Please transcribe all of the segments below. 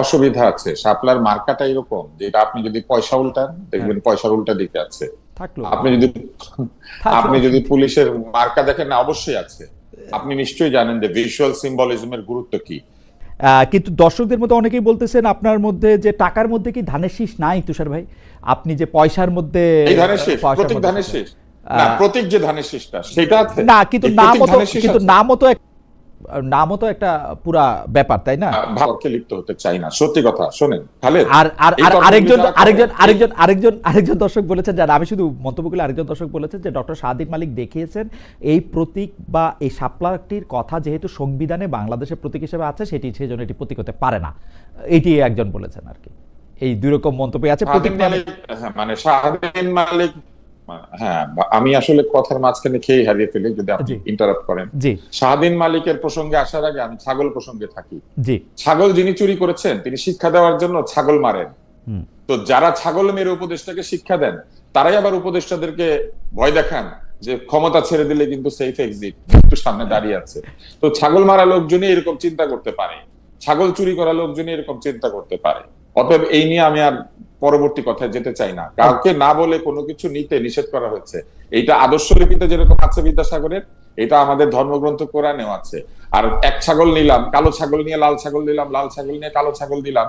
অসুবিধা আছে। শাপলার মার্কাটা এরকম যে আপনি যদি পয়সা উল্টান দেখবেন পয়সার উল্টা দিকে আছে। আপনি যদি আপনি যদি পুলিশের মার্কা দেখেন না অবশ্যই আছে। আপনি নিশ্চয়ই জানেন যে ভিজুয়াল সিম্বলিজমের গুরুত্ব কি। কিন্তু দর্শকদের মধ্যে অনেকেই বলতেছেন আপনার মধ্যে যে টাকার মধ্যে কি ধানের শীষ নাই তুষার ভাই? আপনি যে পয়সার মধ্যে ধানের শেষ প্রতীক ধানের শেষ। না প্রতীক যে ধানের শেষটা সেটা আছে। না কিন্তু তো কিন্তু। নামও তো নামও তো একটা পুরা ব্যাপার তাই না? ভাবকে লিপ্ত হতে চাই না সত্যি কথা শোনেন খালেদ আর আরেকজন আরেকজন আরেকজন আরেকজন আরেকজন দর্শক বলেছেন যারা আমি শুধু মন্তব্য করলে আরেকজন দর্শক বলেছেন যে ডক্টর সাদিক মালিক দেখিয়েছেন এই প্রতীক বা এই শাপলাটির কথা যেহেতু সংবিধানে বাংলাদেশের প্রতীক হিসেবে আছে সেটি সেজন্য এটি প্রতীক হতে পারে না। এটি একজন বলেছেন আর কি। এই দুই রকম মন্তব্য আছে প্রতীক হ্যাঁ, মানে শাহদিন মালিক হ্যাঁ আমি আসলে কথার মাঝখানে খেয়ে হারিয়ে ফেলি যদি আপনি ইন্টারাপ্ট করেন। শাহদিন মালিকের প্রসঙ্গে আসার আগে আমি ছাগল প্রসঙ্গে থাকি। জি। ছাগল যিনি চুরি করেছেন তিনি শিক্ষা দেওয়ার জন্য ছাগল মারেন। তো যারা ছাগল মেরে উপদেষ্টাকে শিক্ষা দেন তারাই আবার উপদেষ্টাদেরকে ভয় দেখান যে ক্ষমতা ছেড়ে দিলে কিন্তু সেফ এক্সিট একটু সামনে দাঁড়িয়ে আছে। তো ছাগল মারা লোকজনই এরকম চিন্তা করতে পারে। ছাগল চুরি করা লোকজনই এরকম চিন্তা করতে পারে। অতএব এই নিয়ে আমি আর পরবর্তী কথায় যেতে চাই না। কাউকে না বলে কোনো কিছু নিতে নিষেধ করা হয়েছে এইটা আদর্শ লিপিতে যেরকম আছে বিদ্যাসাগরের এটা আমাদের ধর্মগ্রন্থ কোরআনেও আছে। আর এক ছাগল নিলাম কালো ছাগল নিয়ে লাল ছাগল দিলাম লাল ছাগল নিয়ে কালো ছাগল দিলাম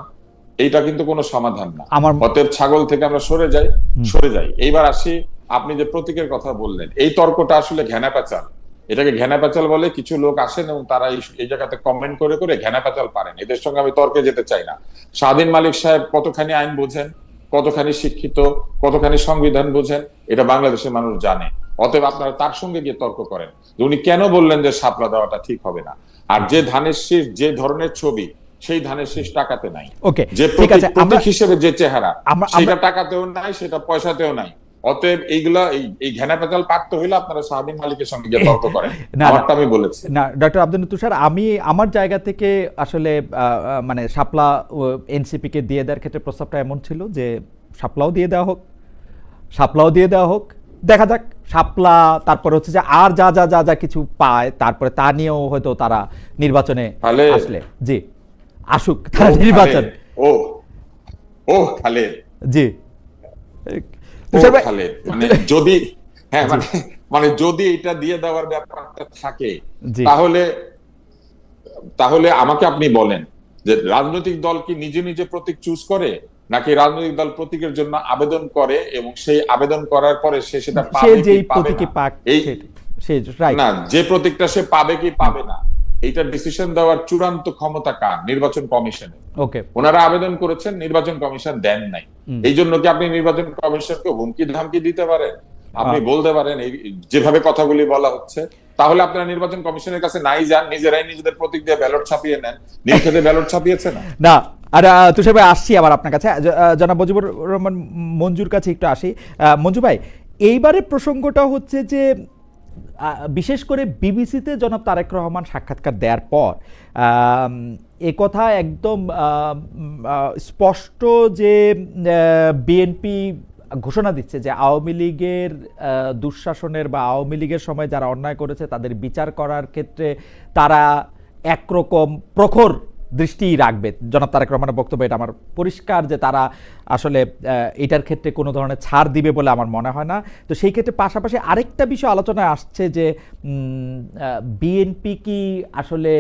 এইটা কিন্তু কোনো সমাধান না। আমার অতএব ছাগল থেকে আমরা সরে যাই সরে যাই। এইবার আসি আপনি যে প্রতীকের কথা বললেন এই তর্কটা আসলে ঘেনা পেঁচাল এটাকে ঘেনা পেঁচাল বলে কিছু লোক আসেন এবং তারা এই জায়গাতে কমেন্ট করে করে ঘেনা পেঁচাল পারেন। এদের সঙ্গে আমি তর্কে যেতে চাই না। স্বাধীন মালিক সাহেব কতখানি আইন বোঝেন? কতখানি শিক্ষিত কতখানি সংবিধান বোঝেন এটা বাংলাদেশের মানুষ জানে। অতএব আপনারা তার সঙ্গে গিয়ে তর্ক করেন যে উনি কেন বললেন যে সাপলা দেওয়াটা ঠিক হবে না। আর যে ধানের শীষ যে ধরনের ছবি সেই ধানের শীষ টাকাতে নাই। ওকে যে প্রতীক হিসেবে যে চেহারা আমরা- সেটা টাকাতেও নাই সেটা পয়সাতেও নাই। অতএব এইগুলা এই ঘেনা পেঁচাল পাকতে হইলে আপনারা মালিকের সঙ্গে গিয়ে তর্ক করেন। আমারটা আমি বলেছি। না ডক্টর আব্দুল তুষার আমি আমার জায়গা থেকে আসলে মানে শাপলা এনসিপি কে দিয়ে দেওয়ার ক্ষেত্রে প্রস্তাবটা এমন ছিল যে শাপলাও দিয়ে দেওয়া হোক শাপলাও দিয়ে দেওয়া হোক। দেখা যাক শাপলা তারপরে হচ্ছে যে আর যা যা যা যা কিছু পায় তারপরে তা নিয়েও হয়তো তারা নির্বাচনে আসলে। জি আসুক তারা নির্বাচন। ও ও খালেদ জি। খালেদ মানে যদি হ্যাঁ মানে মানে যদি এটা দিয়ে দেওয়ার ব্যাপারটা থাকে তাহলে তাহলে আমাকে আপনি বলেন যে রাজনৈতিক দল কি নিজে নিজে প্রতীক চুজ করে? নাকি রাজনৈতিক দল প্রতীকের জন্য আবেদন করে এবং সেই আবেদন করার পরে সে সেটা পাবে কি পাবে না যে প্রতীকটা সে পাবে কি পাবে না? এইটা ডিসিশন দেওয়ার চূড়ান্ত ক্ষমতা কার? নির্বাচন কমিশনের। ওকে। ওনারা আবেদন করেছেন নির্বাচন কমিশন দেন নাই। এই জন্য কি আপনি নির্বাচন কমিশনকে হুমকি ধামকি দিতে পারেন? আপনি বলতে পারেন এই যেভাবে কথাগুলি বলা হচ্ছে তাহলে আপনারা নির্বাচন কমিশনের কাছে নাই যান নিজেরাই নিজেদের প্রতীক দিয়ে ব্যালট ছাপিয়ে নেন। নির্খেতে ব্যালট ছাপিয়েছে না? না আর তুষার ভাই আসছি আবার আপনার কাছে। জনাব মুজিবুর রহমান মঞ্জুর কাছে একটু আসি। মঞ্জু ভাই এইবারের প্রসঙ্গটা হচ্ছে যে বিশেষ করে বিবিসিতে জনাব তারেক রহমান সাক্ষাৎকার দেওয়ার পর এ কথা একদম স্পষ্ট যে বিএনপি ঘোষণা দিচ্ছে যে আওয়ামী লীগের দুঃশাসনের বা আওয়ামী লীগের সময় যারা অন্যায় করেছে তাদের বিচার করার ক্ষেত্রে তারা একরকম প্রখর দৃষ্টি রাখবে। জনাব তারেক রহমানের বক্তব্য এটা আমার পরিষ্কার যে তারা আসলে এটার ক্ষেত্রে কোনো ধরনের ছাড় দিবে বলে আমার মনে হয় না। তো সেই ক্ষেত্রে পাশাপাশি আরেকটা বিষয় আলোচনায় আসছে যে বিএনপি কি আসলে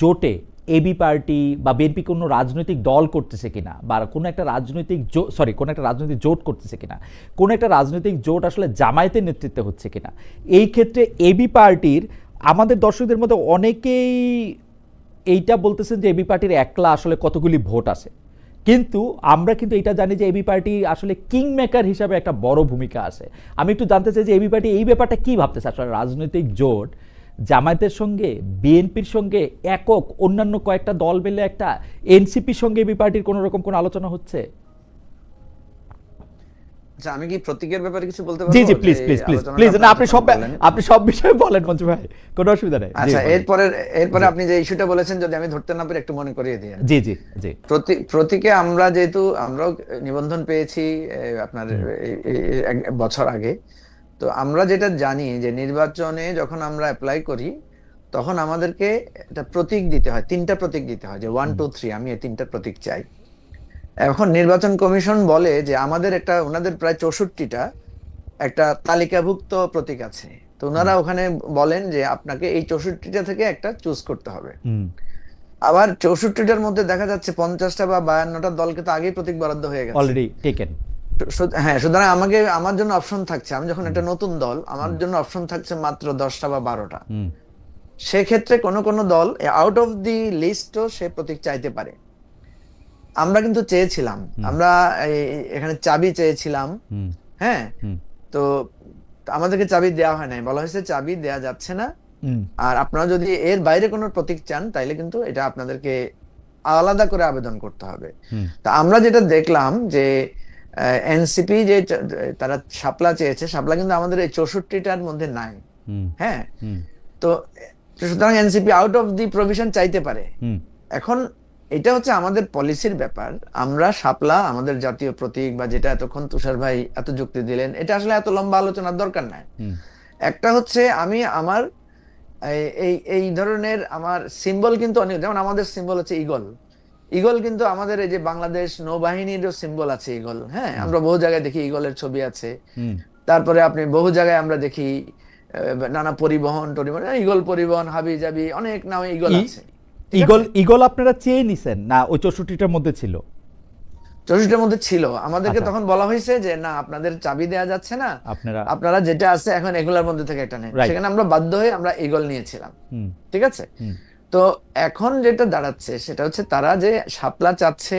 জোটে এবি পার্টি বা বিএনপি কোনো রাজনৈতিক দল করতেছে কিনা বা কোনো একটা রাজনৈতিক জো সরি কোনো একটা রাজনৈতিক জোট করতেছে কিনা? কোনো একটা রাজনৈতিক জোট আসলে জামায়াতের নেতৃত্বে হচ্ছে কিনা? এই ক্ষেত্রে এবি পার্টির আমাদের দর্শকদের মধ্যে অনেকেই এইটা বলতেছেন যে এবি পার্টির একলা আসলে কতগুলি ভোট আছে। কিন্তু আমরা কিন্তু এটা জানি যে এবি পার্টি আসলে কিং মেকার হিসাবে একটা বড় ভূমিকা আছে। আমি একটু জানতে চাই যে এবি পার্টি এই ব্যাপারটা কি ভাবতেছে? আসলে রাজনৈতিক জোট, জামায়াতের সঙ্গে, বিএনপির সঙ্গে একক অন্যান্য কয়েকটা দল মিলে একটা এনসিপির সঙ্গে এবি পার্টির কোনো রকম কোনো আলোচনা হচ্ছে? আচ্ছা আমি কি প্রতীকের ব্যাপারে কিছু বলতে জি পারব? জি প্লিজ প্লিজ প্লিজ প্লিজ না আপনি সব আপনি সব বিষয়ে বলেন মঞ্জু ভাই কোনো অসুবিধা নেই। আচ্ছা এরপরে এরপরে আপনি যে ইস্যুটা বলেছেন যদি আমি ধরতে না পারি একটু মনে করিয়ে দিই জি জি জি। প্রতীকে আমরা যেহেতু আমরাও নিবন্ধন পেয়েছি আপনার এক বছর আগে। তো আমরা যেটা জানি যে নির্বাচনে যখন আমরা অ্যাপ্লাই করি তখন আমাদেরকে একটা প্রতীক দিতে হয় তিনটা প্রতীক দিতে হয় যে ওয়ান টু থ্রি আমি এই তিনটা প্রতীক চাই। এখন নির্বাচন কমিশন বলে যে আমাদের একটা ওনাদের প্রায় চৌষট্টিটা একটা তালিকাভুক্ত প্রতীক আছে। তো ওনারা ওখানে বলেন যে আপনাকে এই চৌষট্টিটা থেকে একটা চুজ করতে হবে। আবার চৌষট্টিটার মধ্যে দেখা যাচ্ছে পঞ্চাশটা বা বায়ান্নটা দলকে তো আগেই প্রতীক বরাদ্দ হয়ে গেছে। অলরেডি টেকেন হ্যাঁ সুতরাং আমাকে আমার জন্য অপশন থাকছে। আমি যখন একটা নতুন দল আমার জন্য অপশন থাকছে মাত্র দশটা বা বারোটা। সেক্ষেত্রে কোনো কোনো দল আউট অফ দি লিস্টও সে প্রতীক চাইতে পারে। আমরা কিন্তু চেয়েছিলাম। আমরা এখানে চাবি চেয়েছিলাম। হ্যাঁ? তো আমাদেরকে চাবি দেওয়া হয় নাই। বলা হয়েছে চাবি দেওয়া যাচ্ছে না। আর আপনারা যদি এর বাইরে কোনো প্রতীক চান তাইলে কিন্তু এটা আপনাদেরকে আলাদা করে আবেদন করতে হবে। তা আমরা যেটা দেখলাম যে এনসিপি যে তারা শাপলা চেয়েছে শাপলা কিন্তু আমাদের এই চৌষট্টিটার মধ্যে নাই। হ্যাঁ? তো সুতরাং NCP out of the provision চাইতে পারে। এখন এটা হচ্ছে আমাদের পলিসির ব্যাপার। আমরা শাপলা আমাদের জাতীয় প্রতীক বা যেটা এতক্ষণ তুষার ভাই এত যুক্তি দিলেন এটা আসলে এত লম্বা আলোচনার দরকার নাই। একটা হচ্ছে আমি আমার এই- এই ধরনের আমার সিম্বল কিন্তু অনেক যেমন আমাদের সিম্বল হচ্ছে ইগল ইগল কিন্তু আমাদের এই যে বাংলাদেশ নৌবাহিনীরও সিম্বল আছে ইগল হ্যাঁ? আমরা বহু জায়গায় দেখি ইগলের ছবি আছে। তারপরে আপনি বহু জায়গায় আমরা দেখি নানা পরিবহন টরিবহন ইগল পরিবহন হাবি জাবি অনেক নামে ইগল আছে। ইগল ইগল আপনারা চেয়ে নিছেন? না ওই চৌষট্টিটার মধ্যে ছিল? চৌষট্টির মধ্যে ছিল। আমাদেরকে আচ্ছা। তখন বলা হয়েছে যে না আপনাদের চাবি দেওয়া যাচ্ছে না। আপনারা আপনারা যেটা আছে এখন এগুলোর মধ্যে থেকে একটা নেন। সেখানে আমরা বাধ্য হয়ে আমরা ইগল নিয়েছিলাম। ঠিক আছে? তো এখন যেটা দাঁড়াচ্ছে সেটা হচ্ছে তারা যে শাপলা চাচ্ছে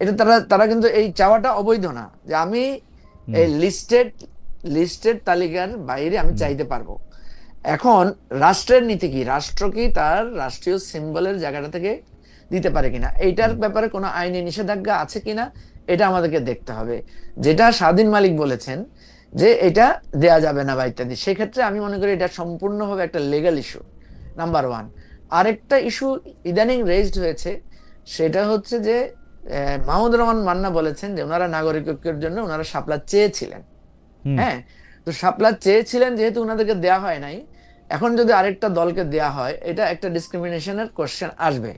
এটা তারা তারা কিন্তু এই চাওয়াটা অবৈধ না। যে আমি এই লিস্টেড লিস্টেড তালিকার বাইরে আমি চাইতে পারব। এখন রাষ্ট্রের নীতি কি? রাষ্ট্র কি তার রাষ্ট্রীয় সিম্বলের জায়গাটা থেকে দিতে পারে কিনা? এইটার ব্যাপারে কোনো আইনি নিষেধাজ্ঞা আছে কিনা? এটা আমাদেরকে দেখতে হবে। যেটা স্বাধীন মালিক বলেছেন যে এটা দেয়া যাবে না বা ইত্যাদি। সেক্ষেত্রে আমি মনে করি এটা সম্পূর্ণভাবে একটা লিগ্যাল ইস্যু নাম্বার ওয়ান আরেকটা ইস্যু ইদানিং রেজড হয়েছে সেটা হচ্ছে যে আহ, মাহমুদুর রহমান মান্না বলেছেন যে ওনারা নাগরিকত্বের জন্য ওনারা শাপলা চেয়েছিলেন। হ্যাঁ? তো শাপলা চেয়েছিলেন যেহেতু ওনাদেরকে দেয়া হয় নাই এখন যদি আরেকটা দলকে দেয়া হয় এটা একটা ডিসক্রিমিনেশনের কোশ্চেন আসবে।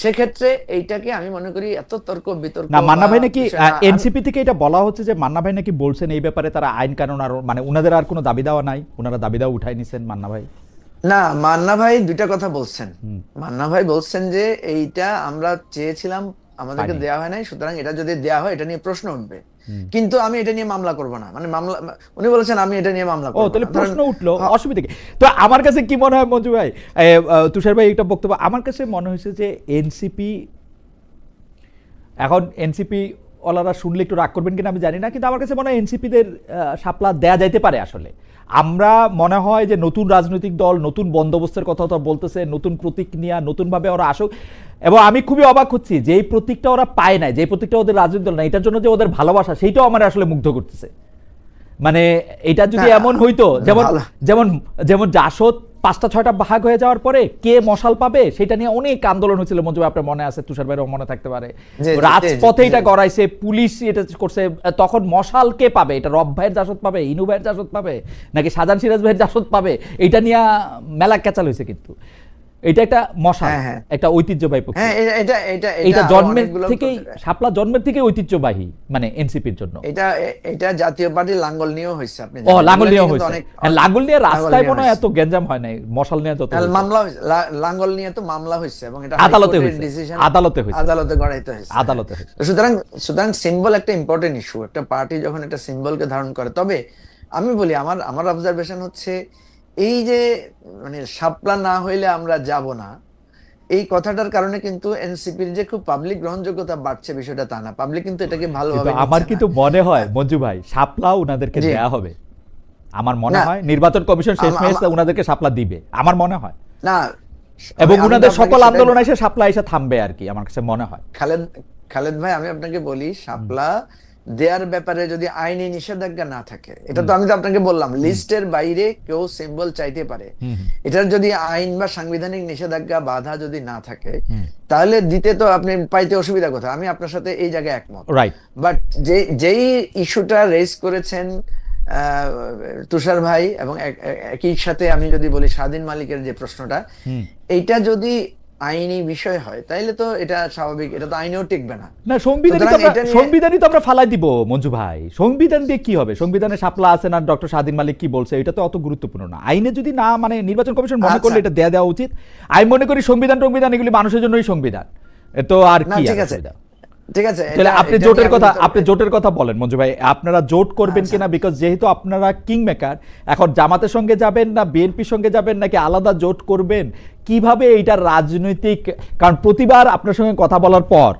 সেক্ষেত্রে এইটাকে আমি মনে করি এত তর্ক বিতর্ক না মান্না ভাই নাকি এনসিপি থেকে এটা বলা হচ্ছে যে মান্না ভাই নাকি বলছেন এই ব্যাপারে তারা আইন কানুন আর মানে উনাদের আর কোনো দাবি দেওয়া নাই উনারা দাবি দেওয়া উঠাই নিছেন মান্না ভাই? না মান্না ভাই দুইটা কথা বলছেন। মান্না ভাই বলছেন যে এইটা আমরা চেয়েছিলাম আমাদেরকে। দেয়া হয় নাই সুতরাং এটা যদি দেয়া হয় এটা নিয়ে প্রশ্ন উঠবে। কিন্তু আমি এটা নিয়ে মামলা করব না। মানে মামলা উনি বলেছেন আমি এটা নিয়ে মামলা করব ও তাহলে প্রশ্ন উঠল হ্যাঁ, অসুবিধা কি? তো আমার কাছে কি মনে হয় মঞ্জু ভাই? তুষার ভাই একটা বক্তব্য আমার কাছে মনে হয়েছে যে এনসিপি এখন এনসিপি ওলারা শুনলে একটু রাগ করবেন কিনা আমি জানি না কিন্তু আমার কাছে মনে হয় এনসিপিদের সাপলা দেয়া যাইতে পারে আসলে। আমরা মনে হয় যে নতুন রাজনৈতিক দল নতুন বন্দোবস্তের কথা তো বলতেছে নতুন প্রতীক নিয়ে নতুনভাবে ওরা আসুক। এবং আমি খুবই অবাক হচ্ছি যে এই প্রতীকটা ওরা পায় না যে প্রতীকটা ওদের রাজনৈতিক দল না এটার জন্য যে ওদের ভালোবাসা সেইটাও আমার আসলে মুগ্ধ করতেছে। মানে এটা যদি এমন হইতো যেমন যেমন যেমন জাসদ পাঁচটা ছয়টা ভাগ হয়ে যাওয়ার পরে কে মশাল পাবে সেটা নিয়ে অনেক আন্দোলন হয়েছিল। মঞ্জু আপনার মনে আছে? তুষার ভাইয়েরও মনে থাকতে পারে। রাজপথে। এটা গড়াইছে পুলিশ এটা করছে তখন মশাল কে পাবে? এটা রব ভাইয়ের জাসদ পাবে ইনু ভাইয়ের জাসদ পাবে নাকি সাজান সিরাজ ভাইয়ের জাসদ পাবে? এটা নিয়ে মেলা ক্যাচাল হয়েছে কিন্তু। এটা একটা মশাল হ্যাঁ, হ্যাঁ। একটা ঐতিহ্যবাহী প্রক্রিয়া। হ্যাঁ এটা এটা এটা জন্মের থেকেই শাপলা জন্মের থেকে ঐতিহ্যবাহী মানে এনসিপির জন্য এটা এটা জাতীয় পার্টির লাঙ্গল নিয়েও হয়েছে আপনি ও লাঙ্গল এগুলো নিয়ে কিন্তু হয়েছে হ্যাঁ, লাঙ্গল নিয়ে রাস্তায় মনে এত গ্যাঞ্জাম হয় নাই মশাল নিয়ে হ্যাঁ, মামলা লাঙ্গল নিয়ে তো মামলা হয়েছে এবং এটা আদালতে হয়েছে। আদালতে হয়েছে। আদালতে গড়াইতে হয়েছে আদালতে হয়েছে। সুতরাং সুতরাং সিম্বল একটা ইম্পর্টেন্ট ইস্যু একটা পার্টি যখন একটা সিম্বলকে ধারণ করে তবে আমি বলি আমার আমার অবজারভেশন হচ্ছে এই যে মানে সাপলা না হইলে আমরা যাব না এই কথাটার কারণে কিন্তু এনসিপির যে খুব পাবলিক গ্রহণযোগ্যতা বাড়ছে বিষয়টা তা না। পাবলিক কিন্তু এটাকে ভালোভাবে আমার কিন্তু মনে হয় মঞ্জু ভাই শাপলাও উনাদেরকে দেয়া হবে। আমার মনে হয় নির্বাচন কমিশন শেষ মেশ উনাদেরকে শাপলা দিবে। আমার মনে হয়। না এবং উনাদের সকল আন্দোলন এসে সাপলা এসে থামবে আর কি আমার কাছে মনে হয়। খালেদ খালেদ ভাই আমি আপনাকে বলি শাপলা দেয়ার ব্যাপারে যদি আইনি নিষেধাজ্ঞা না থাকে এটা তো আমি তো আপনাকে বললাম লিস্টের বাইরে কেউ সিম্বল চাইতে পারে। এটার যদি আইন বা সাংবিধানিক নিষেধাজ্ঞা বাধা যদি না থাকে তাহলে দিতে তো আপনি পাইতে অসুবিধা কোথায় আমি আপনার সাথে এই জায়গায় একমত। রাইট বাট যে যেই ইস্যুটা রেজ করেছেন আহ, তুষার ভাই এবং এক- এক- একই সাথে আমি যদি বলি স্বাধীন মালিকের যে প্রশ্নটা এইটা যদি আইনি বিষয় হয় তাইলে তো এটা স্বাভাবিক এটা তো আইনেও টিকবে না। না সংবিধানই তো আমরা সংবিধানই তো আমরা ফালাই দিব মঞ্জু ভাই। সংবিধান দিয়ে কি হবে? সংবিধানে সাপলা আছে না? ডক্টর স্বাধীন মালিক কি বলছে? এটা তো অত গুরুত্বপূর্ণ না। আইনে যদি না মানে নির্বাচন কমিশন মনে করলে আচ্ছা। এটা দেয়া দেওয়া উচিত। আমি মনে করি সংবিধান সংবিধান এগুলি মানুষের জন্যই সংবিধান। এ তো আর না কি ঠিক আছে? ঠিক আছে তাহলে আপনি জোটের কথা আপনি জোটের কথা বলেন মঞ্জু ভাই। আপনারা জোট করবেন আচ্ছা। কিনা? বিকজ যেহেতু আপনারা কিং মেকার এখন জামাতের সঙ্গে যাবেন না বিএনপির সঙ্গে যাবেন নাকি আলাদা জোট করবেন? কীভাবে এইটা রাজনৈতিক? কারণ প্রতিবার আপনার সঙ্গে কথা বলার পর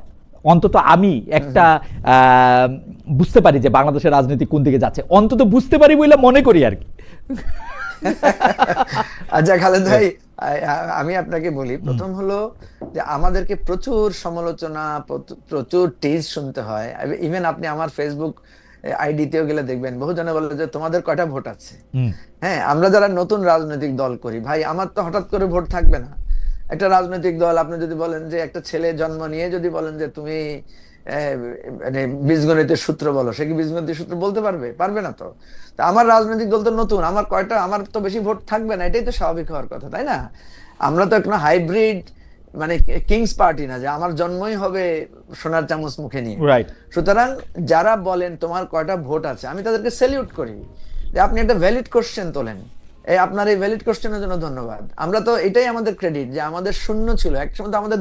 অন্তত আমি একটা আহ, বুঝতে পারি যে বাংলাদেশের রাজনীতি কোন দিকে যাচ্ছে। অন্তত বুঝতে পারি বলে মনে করি আর কি। আচ্ছা খালেদ ভাই আ- আমি আপনাকে বলি প্রথম হলো যে আমাদেরকে প্রচুর সমালোচনা প্রচুর- টিজ শুনতে হয়। ইভেন আপনি আমার ফেসবুক আইডিতেও গেলে দেখবেন বহু জনে বলে যে তোমাদের কয়টা ভোট আছে? হ্যাঁ আমরা যারা নতুন রাজনৈতিক দল করি ভাই আমার তো হঠাৎ করে ভোট থাকবে না। একটা রাজনৈতিক দল আপনি যদি বলেন যে একটা ছেলে জন্ম নিয়ে যদি বলেন যে তুমি মানে বীজগণিতের সূত্র বলো সে কি বীজগণিতের সূত্র বলতে পারবে? পারবে না তো। আমার রাজনৈতিক দল তো নতুন আমার কয়টা আমার তো বেশি ভোট থাকবে না এটাই তো স্বাভাবিক হওয়ার কথা তাই না? আমরা তো এখন হাইব্রিড মানে কিংস পার্টি না যে আমার জন্মই হবে সোনার চামচ মুখে নিয়ে। রাইট সুতরাং যারা বলেন তোমার কয়টা ভোট আছে আমি তাদেরকে সেলিউট করি। যে আপনি একটা ভ্যালিড কোশ্চেন তোলেন। এই আপনার এই ভ্যালিড কোশ্চেনের জন্য ধন্যবাদ। আমরা তো এটাই আমাদের ক্রেডিট যে আমাদের শূন্য ছিল। একসময় তো আমাদের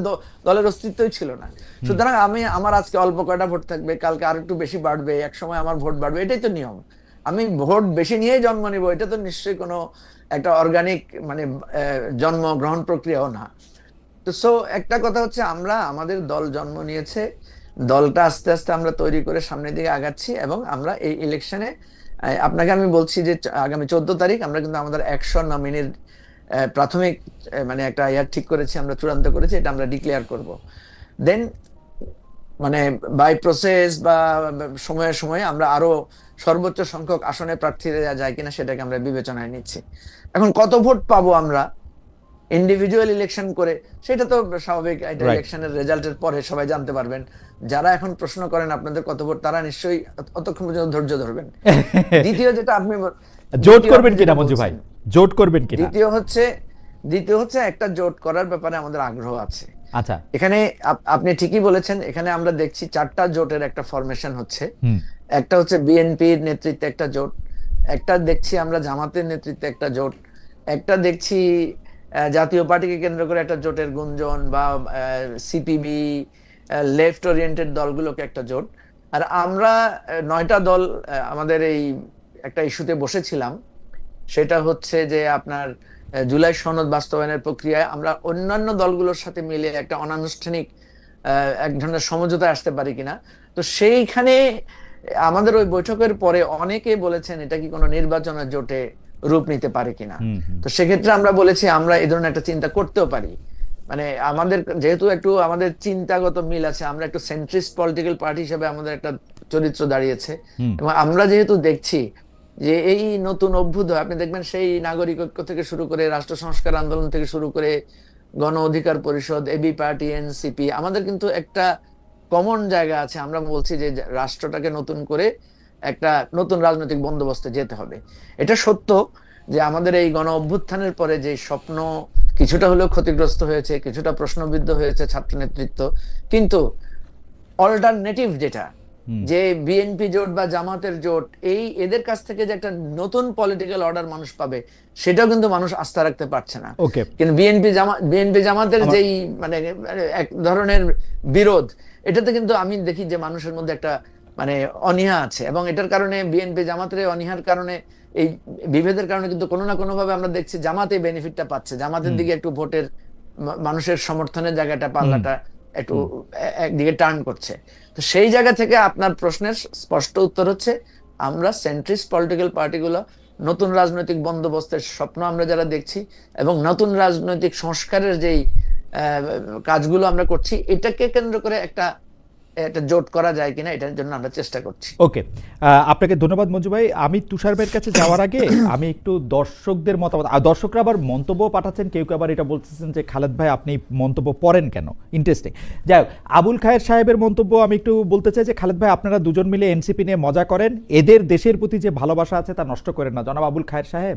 দলের অস্তিত্বই ছিল না। সুতরাং আমি আমার আজকে অল্প কয়টা ভোট থাকবে কালকে আর একটু বেশি বাড়বে এক সময় আমার ভোট বাড়বে এটাই তো নিয়ম। আমি ভোট বেশি নিয়েই জন্ম নিব এটা তো নিশ্চয়ই কোনো একটা অর্গানিক মানে জন্ম গ্রহণ প্রক্রিয়াও না। তো সো একটা কথা হচ্ছে আমরা আমাদের দল জন্ম নিয়েছে দলটা আস্তে আস্তে আমরা তৈরি করে সামনের দিকে আগাচ্ছি এবং আমরা এই ইলেকশনে আপনাকে আমি বলছি যে আগামী চোদ্দ তারিখ আমরা কিন্তু আমাদের একশো নমিনির প্রাথমিক মানে একটা ইয়ার ঠিক করেছি, আমরা চূড়ান্ত করেছি, এটা আমরা ডিক্লেয়ার করব। দেন মানে বাই প্রসেস বা সময়ে সময়ে আমরা আরও সর্বোচ্চ সংখ্যক আসনে প্রার্থী দেওয়া যায় কিনা সেটাকে আমরা বিবেচনায় নিচ্ছি। এখন কত ভোট পাবো আমরা? ইন্ডিভিজুয়াল ইলেকশন করে সেটা তো স্বাভাবিক এটা. ইলেকশনের রেজাল্টের পরে সবাই জানতে পারবেন। যারা এখন প্রশ্ন করেন আপনাদের কত ভোট তারা নিশ্চয়ই অতক্ষণ পর্যন্ত ধৈর্য ধরবেন। দ্বিতীয় যেটা আপনি জোট করবেন কিনা মঞ্জু ভাই? জোট করবেন কিনা? দ্বিতীয় হচ্ছে দ্বিতীয় হচ্ছে একটা জোট করার ব্যাপারে আমাদের আগ্রহ আছে। আচ্ছা। এখানে আপ- আপনি ঠিকই বলেছেন এখানে আমরা দেখছি চারটা জোটের একটা ফরমেশন হচ্ছে। একটা হচ্ছে বিএনপির নেতৃত্বে একটা জোট একটা দেখছি আমরা জামাতের নেতৃত্বে একটা জোট একটা দেখছি জাতীয় পার্টিকে কেন্দ্র করে একটা জোটের গুঞ্জন বা সিপিবি লেফট ওরিয়েন্টেড দলগুলোকে একটা জোট। আর আমরা নয়টা দল আমাদের এই একটা ইস্যুতে বসেছিলাম। সেটা হচ্ছে যে আপনার জুলাই সনদ বাস্তবায়নের প্রক্রিয়ায় আমরা অন্যান্য দলগুলোর সাথে মিলে একটা অনানুষ্ঠানিক এক ধরনের সমঝোতায় আসতে পারি কিনা। তো সেইখানে আমাদের ওই বৈঠকের পরে অনেকে বলেছেন, এটা কি কোনো নির্বাচনের জোটে রূপ নিতে পারে কিনা। তো সেক্ষেত্রে আমরা বলেছি আমরা এই ধরনের একটা চিন্তা করতেও পারি। মানে আমাদের যেহেতু একটু আমাদের চিন্তাগত মিল আছে আমরা একটু সেন্ট্রিস্ট পলিটিক্যাল পার্টি হিসেবে আমাদের একটা চরিত্র দাঁড়িয়েছে। এবং আমরা যেহেতু দেখছি যে এই নতুন অভ্যুদয় আপনি দেখবেন সেই নাগরিক ঐক্য থেকে শুরু করে রাষ্ট্র সংস্কার আন্দোলন থেকে শুরু করে গণ অধিকার পরিষদ এবি পার্টি এনসিপি আমাদের কিন্তু একটা কমন জায়গা আছে। আমরা বলছি যে রাষ্ট্রটাকে নতুন করে একটা নতুন রাজনৈতিক বন্দোবস্তে যেতে হবে। এটা সত্য যে আমাদের এই গণ অভ্যুত্থানের পরে যে স্বপ্ন কিছুটা হলেও ক্ষতিগ্রস্ত হয়েছে কিছুটা প্রশ্নবিদ্ধ হয়েছে ছাত্র নেতৃত্ব কিন্তু অল্টারনেটিভ যেটা যে বিএনপি জোট বা জামাতের জোট এই এদের কাছ থেকে যে একটা নতুন পলিটিক্যাল অর্ডার মানুষ পাবে সেটাও কিন্তু মানুষ আস্থা রাখতে পারছে না। ওকে। কিন্তু বিএনপি জামা বিএনপি জামাতের যেই মানে এক ধরনের বিরোধ এটাতে কিন্তু আমি দেখি যে মানুষের মধ্যে একটা মানে অনীহা আছে এবং এটার কারণে বিএনপি জামাতের অনীহার কারণে এই বিভেদের কারণে কিন্তু কোনো না কোনোভাবে আমরা দেখছি জামাতে বেনিফিটটা পাচ্ছে। জামাতের দিকে একটু ভোটের মানুষের সমর্থনের জায়গাটা পাল্লাটা একটু একদিকে টার্ন করছে। তো সেই জায়গা থেকে আপনার প্রশ্নের স্পষ্ট উত্তর হচ্ছে আমরা সেন্ট্রিস্ট পলিটিক্যাল পার্টিগুলো নতুন রাজনৈতিক বন্দোবস্তের স্বপ্ন আমরা যারা দেখছি এবং নতুন রাজনৈতিক সংস্কারের যেই কাজগুলো আমরা করছি এটাকে কেন্দ্র করে একটা একটা জোট করা যায় কিনা এটার জন্য আমরা চেষ্টা করছি। ওকে আপনাকে ধন্যবাদ মঞ্জু ভাই। আমি তুষার ভাইয়ের কাছে যাওয়ার আগে আমি একটু দর্শকদের মতামত দর্শকরা আবার মন্তব্য পাঠাচ্ছেন কেউ কেউ আবার এটা বলতেছেন যে খালেদ ভাই আপনি মন্তব্য পড়েন কেন? ইন্টারেস্টিং যাই হোক আবুল খায়ের সাহেবের মন্তব্য আমি একটু বলতে চাই যে খালেদ ভাই আপনারা দুজন মিলে এনসিপি নিয়ে মজা করেন। এদের দেশের প্রতি যে ভালোবাসা আছে তা নষ্ট করেন না। জনাব আবুল খায়ের সাহেব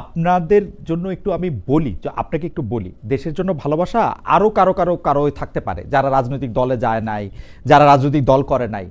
আপনাদের জন্য একটু আমি বলি আপনাকে একটু বলি, দেশের জন্য ভালোবাসা আরও কারও কারও কারও থাকতে পারে। যারা রাজনৈতিক দলে যায় নাই, যারা রাজনৈতিক দল করে নাই